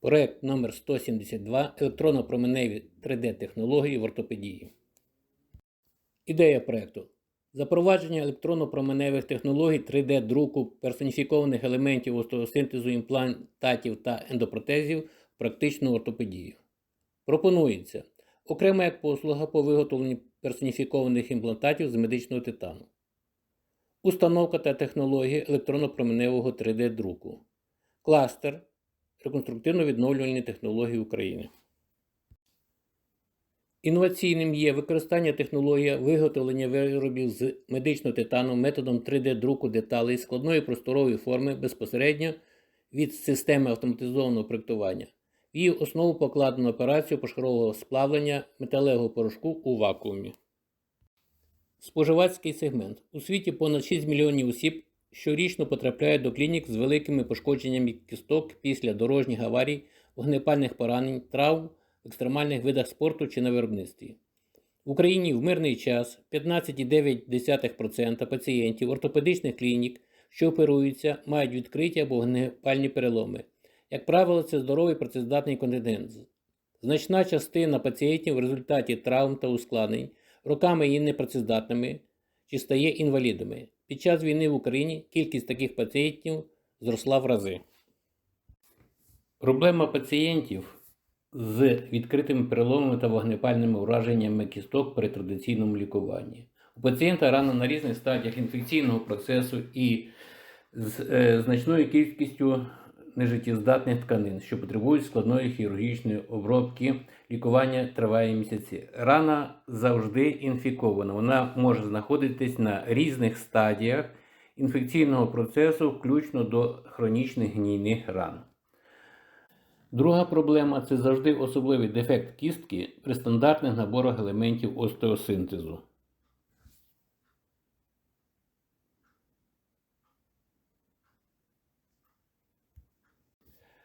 Проект номер 172 електронно-променеві 3D-технології в ортопедії. Ідея проекту. Запровадження електронно-променевих технологій 3D-друку персоніфікованих елементів остеосинтезу імплантатів та ендопротезів в практичну ортопедію. Пропонується окрема як послуга по виготовленню персоніфікованих імплантатів з медичного титану. Установка та технології електронно-променевого 3D-друку. Кластер реконструктивно-відновлювальні технології України. Інноваційним є використання технології виготовлення виробів з медичного титану методом 3D-друку деталей складної просторової форми безпосередньо від системи автоматизованого проєктування. В її основу покладено операцію пошарового сплавлення металевого порошку у вакуумі. Споживацький сегмент. У світі понад 6 мільйонів осіб щорічно потрапляють до клінік з великими пошкодженнями кісток після дорожніх аварій, вогнепальних поранень, травм екстремальних видах спорту чи на виробництві. В Україні в мирний час 15,9% пацієнтів ортопедичних клінік, що оперуються, мають відкриті або вогнепальні переломи. Як правило, це здоровий працездатний континент. Значна частина пацієнтів в результаті травм та ускладнень роками є непрацездатними чи стає інвалідами. Під час війни в Україні кількість таких пацієнтів зросла в рази. Проблема пацієнтів з відкритими переломами та вогнепальними ураженнями кісток при традиційному лікуванні. У пацієнта рана на різних стадіях інфекційного процесу і з е, значною кількістю нежиттєздатних тканин, що потребують складної хірургічної обробки, лікування триває місяці. Рана завжди інфікована. Вона може знаходитись на різних стадіях інфекційного процесу, включно до хронічних гнійних ран. Друга проблема це завжди особливий дефект кістки при стандартних наборах елементів остеосинтезу.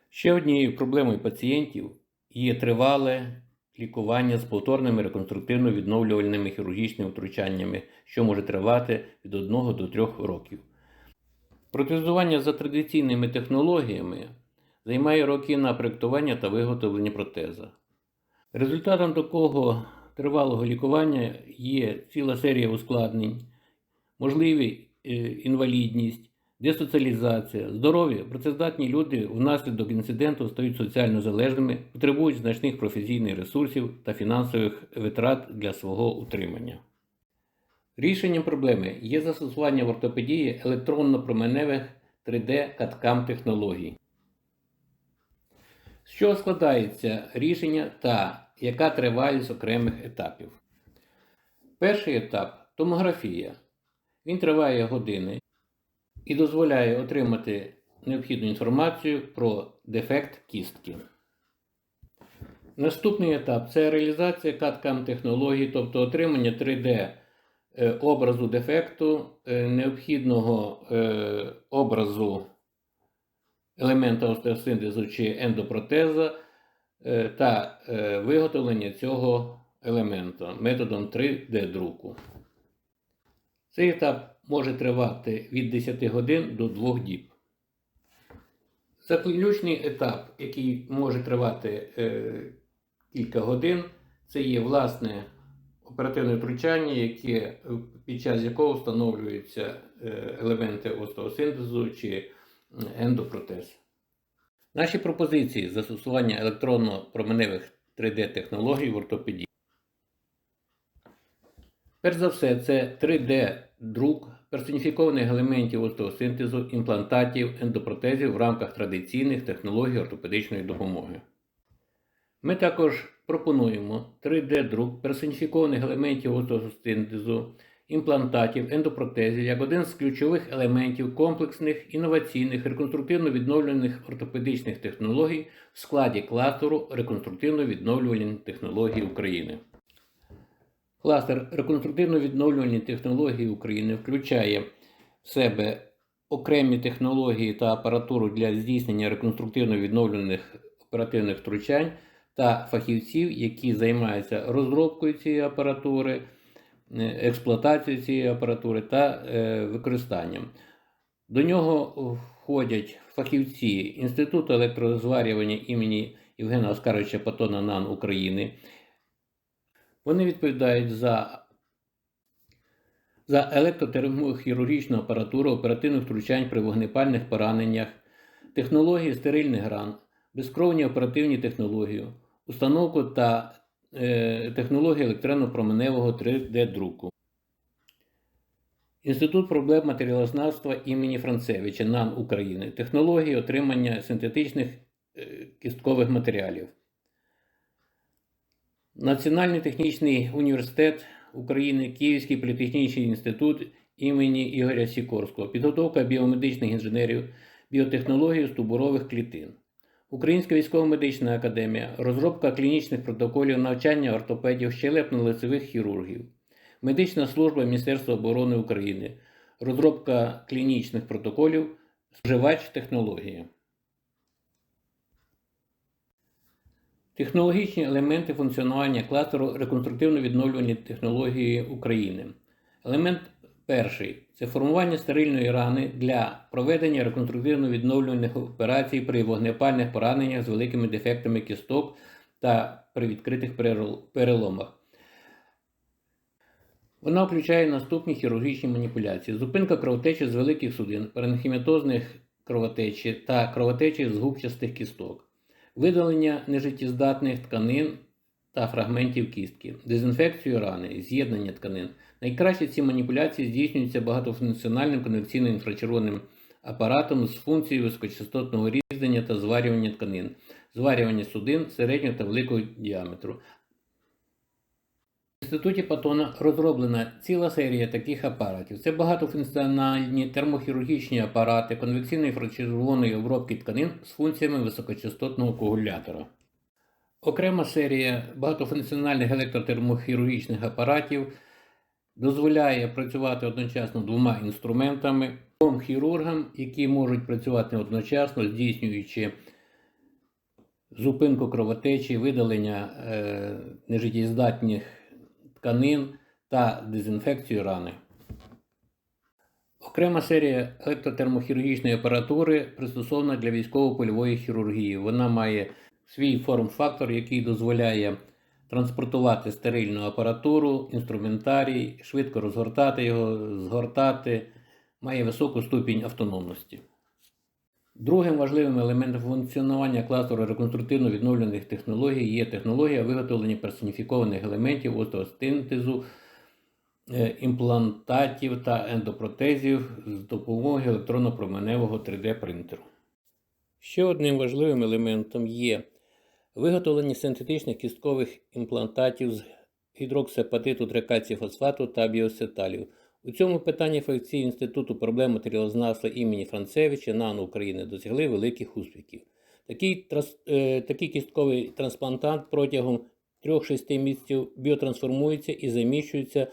Ще однією проблемою пацієнтів є тривале лікування з повторними реконструктивно-відновлювальними хірургічними втручаннями, що може тривати від 1 до 3 років. Протезування за традиційними технологіями займає роки на проєктування та виготовлення протеза. Результатом такого тривалого лікування є ціла серія ускладнень, можливі е, інвалідність, десоціалізація, здорові, працездатні люди внаслідок інциденту стають соціально залежними, потребують значних професійних ресурсів та фінансових витрат для свого утримання. Рішенням проблеми є застосування в ортопедії електронно-променевих 3D каткам технологій. З чого складається рішення та яка тривалість окремих етапів? Перший етап томографія. Він триває години і дозволяє отримати необхідну інформацію про дефект кістки. Наступний етап це реалізація CAD-CAM технологій, тобто отримання 3D е, образу дефекту, е, необхідного е, образу елемента остеосинтезу чи ендопротеза та виготовлення цього елемента методом 3D-друку. Цей етап може тривати від 10 годин до 2 діб. Заключний етап, який може тривати е, кілька годин, це є власне оперативне втручання, яке, під час якого встановлюються е, елементи остеосинтезу чи ендопротез. Наші пропозиції застосування електронно-променевих 3D-технологій в ортопедії. Перш за все, це 3D-друк персоніфікованих елементів остеосинтезу, імплантатів, ендопротезів в рамках традиційних технологій ортопедичної допомоги. Ми також пропонуємо 3D-друк персоніфікованих елементів остеосинтезу, імплантатів, ендопротезів як один з ключових елементів комплексних, інноваційних, реконструктивно-відновлювальних ортопедичних технологій в складі кластеру реконструктивно-відновлювальних технологій України. Кластер реконструктивно-відновлювальні технології України включає в себе окремі технології та апаратуру для здійснення реконструктивно-відновлювальних оперативних втручань та фахівців, які займаються розробкою цієї апаратури, е, експлуатацією цієї апаратури та е, використанням. До нього входять фахівці Інституту електрозварювання імені Євгена Оскаровича Патона НАН України. Вони відповідають за, за електротермохірургічну апаратуру оперативних втручань при вогнепальних пораненнях, технології стерильних ран, безкровні оперативні технології, установку та е, технології електронно-променевого 3D-друку. Інститут проблем матеріалознавства імені Францевича НАН України, технології отримання синтетичних е, кісткових матеріалів. Національний технічний університет України, Київський політехнічний інститут імені Ігоря Сікорського, підготовка біомедичних інженерів, біотехнології стубурових клітин. Українська військово-медична академія, розробка клінічних протоколів навчання ортопедів щелепно-лицевих хірургів. Медична служба Міністерства оборони України, розробка клінічних протоколів, споживач технології. Технологічні елементи функціонування кластеру реконструктивно-відновлювальні технології України. Елемент перший це формування стерильної рани для проведення реконструктивно-відновлювальних операцій при вогнепальних пораненнях з великими дефектами кісток та при відкритих переломах. Вона включає наступні хірургічні маніпуляції: зупинка кровотечі з великих судин, паренхіматозних кровотечі та кровотечі з губчастих кісток, видалення нежиттєздатних тканин та фрагментів кістки, дезінфекцію рани, з'єднання тканин. Найкраще ці маніпуляції здійснюються багатофункціональним конвекційним інфрачервоним апаратом з функцією високочастотного різдення та зварювання тканин, зварювання судин середнього та великого діаметру. В інституті Патона розроблена ціла серія таких апаратів. Це багатофункціональні термохірургічні апарати конвекційної інфрачервоної обробки тканин з функціями високочастотного коагулятора. Окрема серія багатофункціональних електротермохірургічних апаратів дозволяє працювати одночасно двома інструментами, двом хірургам, які можуть працювати одночасно, здійснюючи зупинку кровотечі, видалення е, нежиттєздатних тканин та дезінфекцію рани. Окрема серія електротермохірургічної апаратури пристосована для військово-польової хірургії. Вона має свій форм-фактор, який дозволяє транспортувати стерильну апаратуру, інструментарій, швидко розгортати його, згортати, має високу ступінь автономності. Другим важливим елементом функціонування кластеру реконструктивно-відновлених технологій є технологія виготовлення персоніфікованих елементів остеосинтезу, е, імплантатів та ендопротезів з допомогою електронно-променевого 3D принтеру. Ще одним важливим елементом є виготовлення синтетичних кісткових імплантатів з гідроксиапатиту трикації фосфату та біосеталів. У цьому питанні фахівці Інституту проблем матеріалознавства імені Францевича НАН України досягли великих успіхів. Такий, е, такий кістковий трансплантант протягом 3-6 місяців біотрансформується і заміщується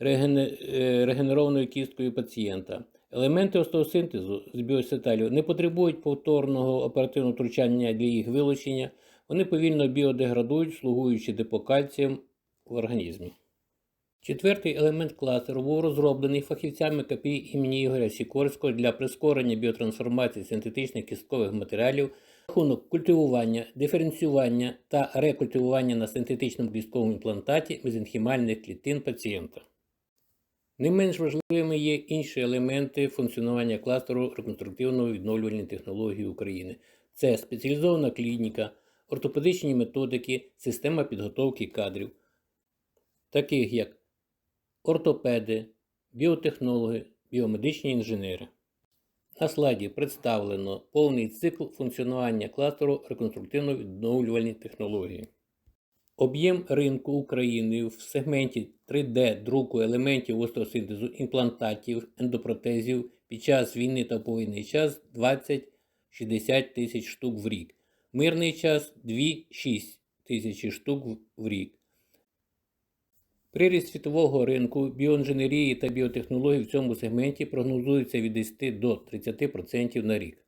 регене- е, регенерованою кісткою пацієнта. Елементи остеосинтезу з біосеталів не потребують повторного оперативного втручання для їх вилучення. Вони повільно біодеградують, слугуючи депокальцієм в організмі. Четвертий елемент кластеру був розроблений фахівцями КПІ імені Ігоря Сікорського для прискорення біотрансформації синтетичних кісткових матеріалів, рахунок культивування, диференціювання та рекультивування на синтетичному кістковому імплантаті мезенхімальних клітин пацієнта. Не менш важливими є інші елементи функціонування кластеру реконструктивно-відновлювальної технології України. Це спеціалізована клініка, ортопедичні методики, система підготовки кадрів, таких як ортопеди, біотехнологи, біомедичні інженери. На слайді представлено повний цикл функціонування кластеру реконструктивно-відновлювальні технології. Об'єм ринку України в сегменті 3D друку елементів остеосинтезу, імплантатів, ендопротезів під час війни та повинний час 20-60 тисяч штук в рік. Мирний час 2-6 тисячі штук в рік. Приріст світового ринку біоінженерії та біотехнологій в цьому сегменті прогнозується від 10 до 30% на рік.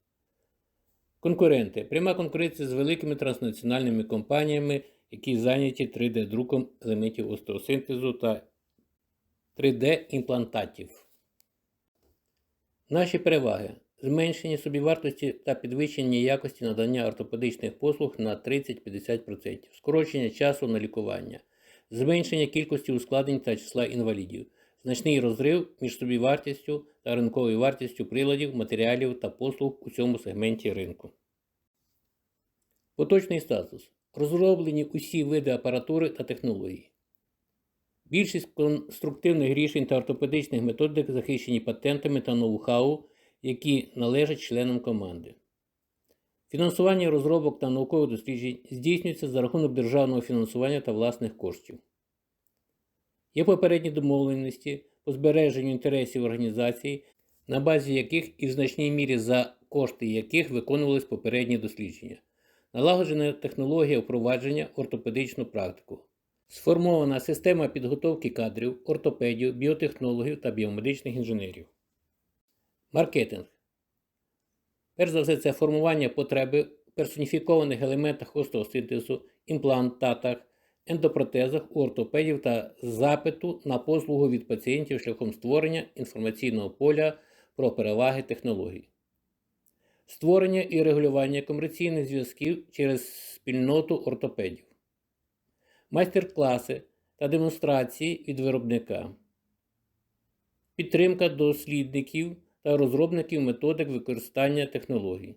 Конкуренти. Пряма конкуренція з великими транснаціональними компаніями, які зайняті 3D-друком елементів остеосинтезу та 3D-імплантатів. Наші переваги. зменшення собівартості та підвищення якості надання ортопедичних послуг на 30-50%, скорочення часу на лікування, зменшення кількості ускладнень та числа інвалідів, значний розрив між собівартістю та ринковою вартістю приладів, матеріалів та послуг у цьому сегменті ринку. Поточний статус. Розроблені усі види апаратури та технологій. Більшість конструктивних рішень та ортопедичних методик захищені патентами та ноу-хау, які належать членам команди. Фінансування розробок та наукових досліджень здійснюється за рахунок державного фінансування та власних коштів. Є попередні домовленості по збереженню інтересів організації, на базі яких і в значній мірі за кошти яких виконувались попередні дослідження. Налагоджена технологія впровадження ортопедичну практику. Сформована система підготовки кадрів, ортопедів, біотехнологів та біомедичних інженерів. Маркетинг. Перш за все, це формування потреби в персоніфікованих елементах остеосинтезу, імплантатах, ендопротезах у ортопедів та запиту на послугу від пацієнтів шляхом створення інформаційного поля про переваги технологій. Створення і регулювання комерційних зв'язків через спільноту ортопедів майстер-класи та демонстрації від виробника, підтримка дослідників та розробників методик використання технологій,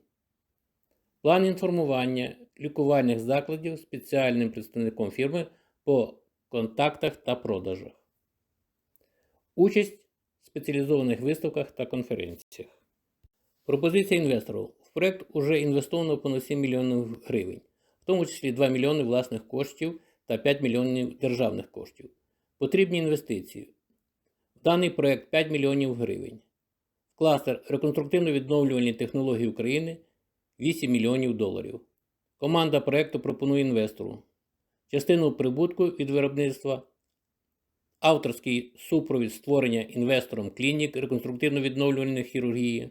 план інформування лікувальних закладів спеціальним представником фірми по контактах та продажах, участь в спеціалізованих виставках та конференціях. Пропозиція інвесторів. В проект уже інвестовано понад 7 мільйонів гривень, в тому числі 2 мільйони власних коштів та 5 мільйонів державних коштів. Потрібні інвестиції. В даний проект 5 мільйонів гривень. Кластер реконструктивно-відновлювальні технології України 8 мільйонів доларів. Команда проекту пропонує інвестору частину прибутку від виробництва, авторський супровід створення інвестором клінік реконструктивно-відновлювальної хірургії.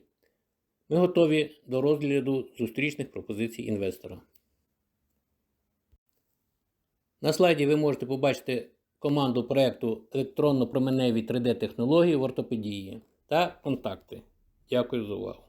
Ми готові до розгляду зустрічних пропозицій інвестора. На слайді ви можете побачити команду проєкту електронно-променеві 3D технології в ортопедії та контакти. Дякую за увагу.